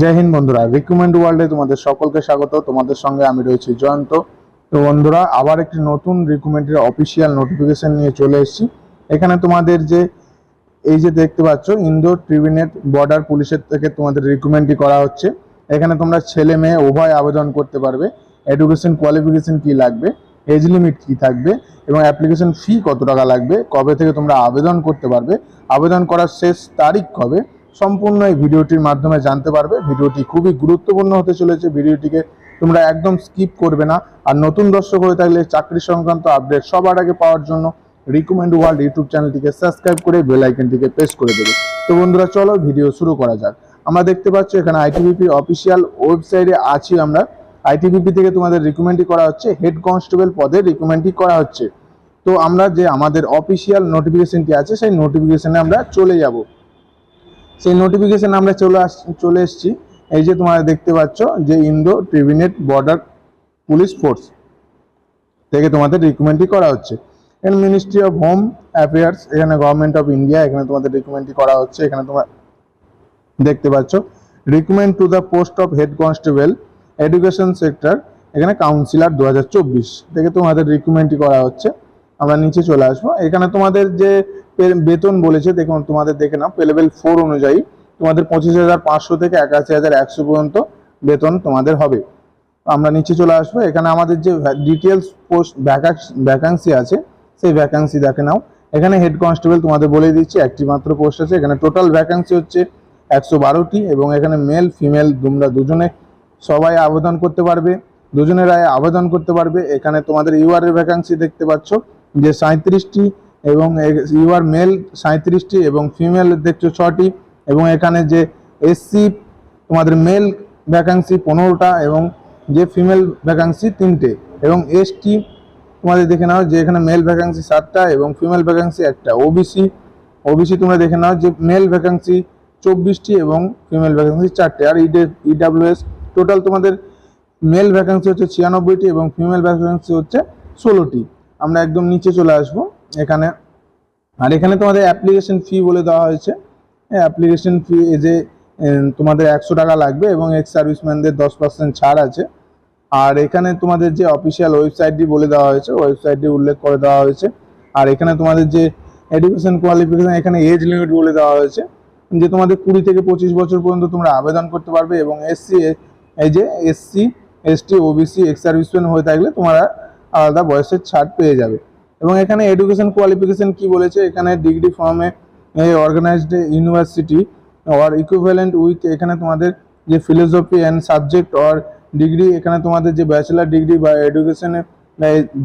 জয় হিন্দ বন্ধুরা রিকমেন্ড ওয়ার্ল্ডে তোমাদের সকলকে স্বাগত। তোমাদের সঙ্গে আমি রয়েছি জয়ন্ত। তো বন্ধুরা, আবার একটি নতুন রিকমেন্ডের অফিসিয়াল নোটিফিকেশন নিয়ে চলে এসেছি। এখানে তোমাদের যে, এই যে দেখতে পাচ্ছ ইন্দো ট্রিবিনেট বর্ডার পুলিশের থেকে তোমাদের রিকমেন্ডই করা হচ্ছে। এখানে তোমরা ছেলে মেয়ে উভয় আবেদন করতে পারবে। এডুকেশন কোয়ালিফিকেশন কি লাগবে? এজ লিমিট কী থাকবে? এবং অ্যাপ্লিকেশন ফি কত টাকা লাগবে? কবে থেকে তোমরা আবেদন করতে পারবে? আবেদন করার শেষ তারিখ কবে? সম্পূর্ণ এই ভিডিওটির মাধ্যমে জানতে পারবে। ভিডিওটি খুবই গুরুত্বপূর্ণ হতে চলেছে। ভিডিওটিকে তোমরা একদম স্কিপ করবে না। আর নতুন দর্শক হয়ে থাকলে চাকরি সংক্রান্ত আপডেট সবার আগে পাওয়ার জন্য রিকমেন্ড ওয়ার্ল্ড ইউটিউব চ্যানেলটিকে সাবস্ক্রাইব করে বেল আইকনটিকে প্রেস করে দেবে। তো বন্ধুরা, চলো ভিডিও শুরু করা যাক। আমরা দেখতে পাচ্ছি এখানে আইটিবিপি অফিসিয়াল ওয়েবসাইটে আছি আমরা। আইটিবিপি থেকে তোমাদের রিকমেন্ডই করা হচ্ছে। হেড কনস্টেবল পদে রিকমেন্ডই করা হচ্ছে। তো আমরা যে আমাদের অফিসিয়াল নোটিফিকেশনটি আছে, সেই নোটিফিকেশনে আমরা চলে যাব। সেই নোটিফিকেশন আমরা চলে আস, চলে এসেছি। এই যে তোমরা দেখতে পাচ্ছ যে ইন্দো ট্রিবিনেট বর্ডার পুলিশ ফোর্স থেকে তোমাদের রিকমেন্ডই করা হচ্ছে। এখানে মিনিস্ট্রি অফ হোম অ্যাফেয়ার্স এখানে গভর্নমেন্ট অফ ইন্ডিয়া এখানে তোমাদের রিকমেন্ডই করা হচ্ছে। এখানে তোমরা দেখতে পাচ্ছ। Recommend to the post of head constable education sector এখানে কাউন্সিলর দু হাজার থেকে তোমাদের রিকমেন্ডই করা হচ্ছে। আমরা নিচে চলে আসব। এখানে তোমাদের যে বেতন বলেছে, দেখুন, তোমাদের দেখে নাও লেভেল ফোর অনুযায়ী তোমাদের পঁচিশ হাজার পাঁচশো থেকে একাশি হাজার একশো পর্যন্ত বেতন তোমাদের হবে। আমরা নিচে চলে আসব, এখানে আমাদের যে ডিটেলস পোস্ট ভ্যাকান্সি আছে, সেই ভ্যাকান্সি দেখে নাও। এখানে হেড কনস্টেবল তোমাদের বলে দিচ্ছি, একটি মাত্র পোস্ট আছে, এখানে টোটাল ভ্যাকান্সি হচ্ছে একশো বারোটি এবং এখানে মেল ফিমেল তোমরা দুজনে সবাই আবেদন করতে পারবে দুজনের দুজনেরাই আবেদন করতে পারবে। এখানে তোমাদের ইউআর ভ্যাকান্সি দেখতে পাচ্ছ, যে সাঁত্রিশটি এবং ইউআর মেল সাঁত্রিশটি এবং ফিমেল দেখছ ছটি এবং এখানে যে এসসি তোমাদের মেল ভ্যাকান্সি পনেরোটা এবং যে ফিমেল ভ্যাকান্সি তিনটে এবং এসটি তোমাদের দেখে নাও যে এখানে মেল ভ্যাকান্সি সাতটা এবং ফিমেল ভ্যাকান্সি একটা। ওবিসি ওবিসি তোমরা দেখে নাও যে মেল ভ্যাকান্সি চব্বিশটি এবং ফিমেল ভ্যাকান্সি চারটে। আর ইডাব্লিউএস টোটাল তোমাদের মেল ভ্যাকান্সি হচ্ছে ছিয়ানব্বইটি এবং ফিমেল ভ্যাকান্সি হচ্ছে ষোলোটি। আমরা একদম নিচে চলে আসব। এখানে। আর এখানে তোমাদের অ্যাপ্লিকেশন ফি বলে দেওয়া হয়েছে। অ্যাপ্লিকেশন ফি যে তোমাদের একশো টাকা লাগবে এবং এক্স সার্ভিসম্যানদের দশ পার্সেন্ট ছাড় আছে। আর এখানে তোমাদের যে অফিসিয়াল ওয়েবসাইটটি বলে দেওয়া হয়েছে ওয়েবসাইটটি উল্লেখ করে দেওয়া হয়েছে। আর এখানে তোমাদের যে এডুকেশন কোয়ালিফিকেশন এখানে এজ লিমিট বলে দেওয়া হয়েছে। যে তোমাদের কুড়ি থেকে পঁচিশ বছর পর্যন্ত তোমরা আবেদন করতে পারবে এবং এসসি এই যে SC ST OBC ex serviceman হয়ে থাকলে তোমরা আলাদা বয়সের ছাড় পেয়ে যাবে। এবং এখানে এডুকেশন কোয়ালিফিকেশন কি বলেছে? এখানে ডিগ্রি ফর্মে organised university or equivalent with এখানে তোমাদের যে philosophy and subject or degree এখানে তোমাদের যে ব্যাচেলার ডিগ্রি বা এডুকেশনে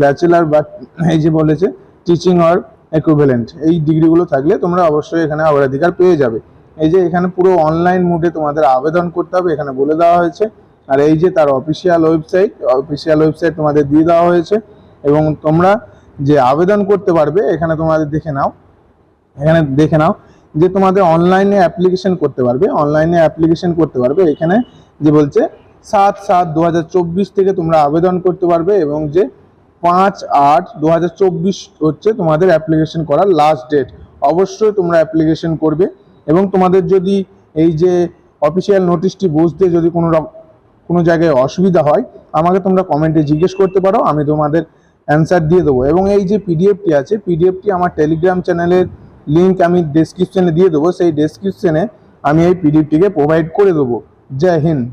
ব্যাচেলার বা এই যে বলেছে টিচিং অর ইকুইভ্যালেন্ট এই ডিগ্রিগুলো থাকলে তোমরা অবশ্যই এখানে অগ্রাধিকার পেয়ে যাবে। এই যে এখানে পুরো অনলাইন মোডে তোমাদের আবেদন করতে হবে, এখানে বলে দেওয়া হয়েছে। আর এই যে তার অফিসিয়াল ওয়েবসাইট অফিসিয়াল ওয়েবসাইট তোমাদের দিয়ে দেওয়া হয়েছে। এবং তোমরা যে আবেদন করতে পারবে, এখানে তোমাদের দেখে নাও। এখানে দেখে নাও যে তোমাদের অনলাইনে অ্যাপ্লিকেশন করতে পারবে অনলাইনে অ্যাপ্লিকেশন করতে পারবে। এখানে যে বলছে, সাত সাত দু থেকে তোমরা আবেদন করতে পারবে এবং যে পাঁচ আট দু হচ্ছে তোমাদের অ্যাপ্লিকেশন করার লাস্ট ডেট অবশ্যই তোমরা অ্যাপ্লিকেশন করবে এবং তোমাদের যদি এই যে অফিসিয়াল নোটিশটি বুঝতে যদি কোনো কোনো জায়গায় অসুবিধা হয়, আমাকে তোমরা কমেন্টে জিজ্ঞেস করতে পারো, আমি তোমাদের অ্যান্সার দিয়ে দেবো। এবং এই যে পিডিএফটি আছে পিডিএফটি আমার টেলিগ্রাম চ্যানেলের লিঙ্ক আমি ডেসক্রিপশানে দিয়ে দেবো। সেই ডেসক্রিপশানে আমি এই পিডিএফটিকে প্রোভাইড করে দেবো। জয় হিন্দ।